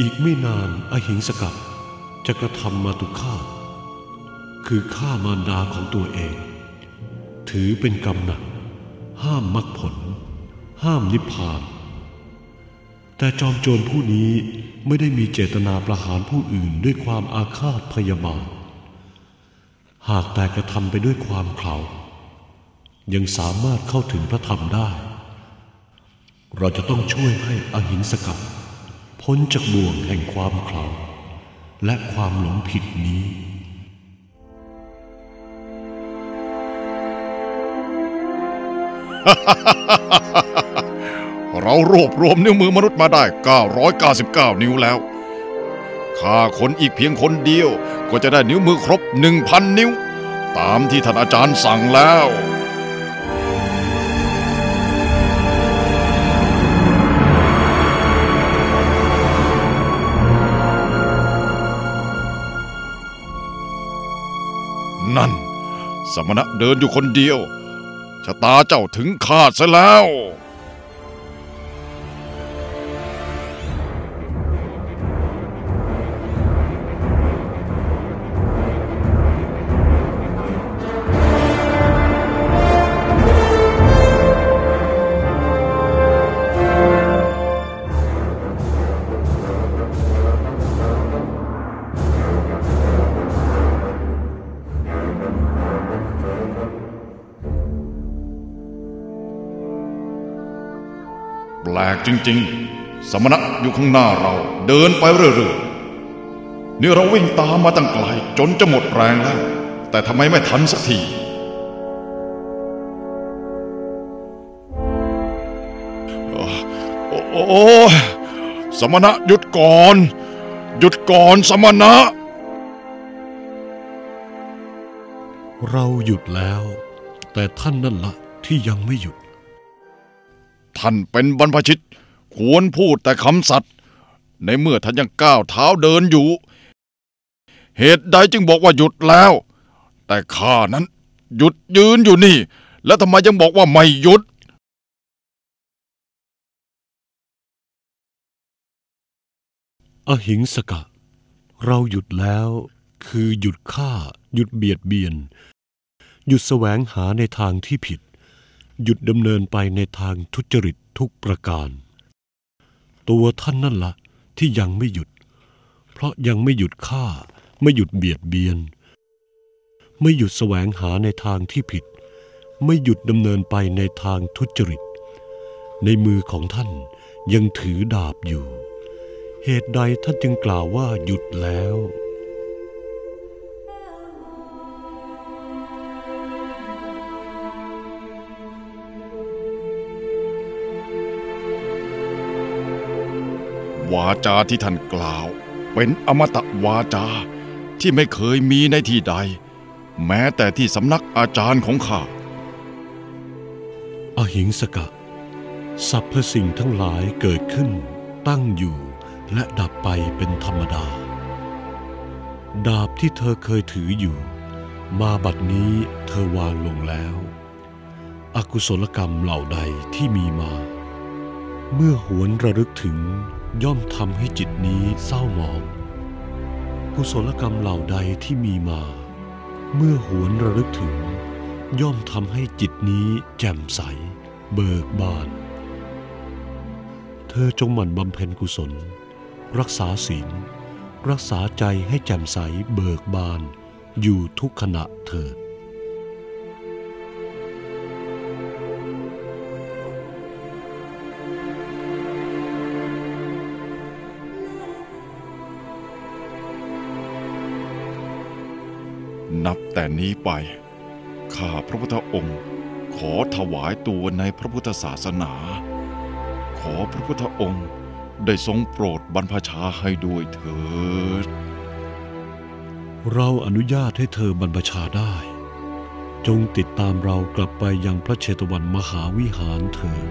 อีกไม่นานอหิงสกัดจะกระทำมาตุฆาตคือฆ่ามารดาของตัวเอง ถือเป็นกรรมหนัก ห้ามมรรคผล ห้ามนิพพาน แต่จอมโจรผู้นี้ไม่ได้มีเจตนาประหารผู้อื่นด้วยความอาฆาตพยาบาท หากแต่กระทำไปด้วยความเขลายังสามารถเข้าถึงพระธรรมได้ เราจะต้องช่วยให้อหิงสกัด พ้นจากบ่วงแห่งความเขลาและความหลงผิดนี้ เรารวบรวมนิ้วมือมนุษย์มาได้ 999 นิ้วแล้ว ข้าคนอีกเพียงคนเดียวก็จะได้นิ้วมือครบ 1,000 นิ้ว ตามที่ท่านอาจารย์สั่งแล้ว นั่น สมณะเดินอยู่คนเดียวชะตาเจ้าถึงขาดซะแล้ว แปลกจริง ๆ สมณะอยู่ข้างหน้าเราเดินไปเรื่อยๆนี่เราวิ่งตามมาตั้งไกลจนจะหมดแรงแล้ว แต่ทำไมไม่ทันสักทีโอ้โอ้สมณะหยุดก่อน หยุดก่อนสมณะ เราหยุดแล้ว แต่ท่านนั่นละที่ยังไม่หยุด ท่านเป็นบรรพชิต ควรพูดแต่คำสัตย์ในเมื่อท่านยังก้าวเท้าเดินอยู่ เหตุใดจึงบอกว่าหยุดแล้ว แต่ข้านั้นหยุดยืนอยู่นี่ แล้วทำไมยังบอกว่าไม่หยุดอหิงสกะ เราหยุดแล้ว คือหยุดฆ่า หยุดเบียดเบียน หยุดแสวงหาในทางที่ผิด หยุดดำเนินไปในทางทุจริตทุกประการ ตัวท่านนั่นละที่ยังไม่หยุด เพราะยังไม่หยุดฆ่า ไม่หยุดเบียดเบียน ไม่หยุดแสวงหาในทางที่ผิด ไม่หยุดดำเนินไปในทางทุจริต ในมือของท่านยังถือดาบอยู่ เหตุใดท่านจึงกล่าวว่าหยุดแล้ว วาจาที่ท่านกล่าว เป็นอมตะวาจาที่ไม่เคยมีในที่ใด แม้แต่ที่สำนักอาจารย์ของข้าอหิงสกะสรรพสิ่งทั้งหลายเกิดขึ้น ตั้งอยู่และดับไปเป็นธรรมดา ดาบที่เธอเคยถืออยู่ มาบัดนี้เธอวางลงแล้ว อกุศลกรรมเหล่าใดที่มีมา เมื่อหวนระลึกถึง ย่อมทำให้จิตนี้เศร้าหมองกุศลกรรมเหล่าใดที่มีมา เมื่อหวนระลึกถึง ย่อมทำให้จิตนี้แจ่มใส เบิกบาน เธอจงหมั่นบำเพ็ญกุศล รักษาศีล รักษาใจให้แจ่มใสเบิกบาน อยู่ทุกขณะเถิด นับแต่นี้ไป ข้าพระพุทธองค์ ขอถวายตัวในพระพุทธศาสนา ขอพระพุทธองค์ได้ทรงโปรดบรรพชาให้ด้วยเถิด เราอนุญาตให้เธอบรรพชาได้ จงติดตามเรากลับไปยังพระเชตวันมหาวิหารเถิด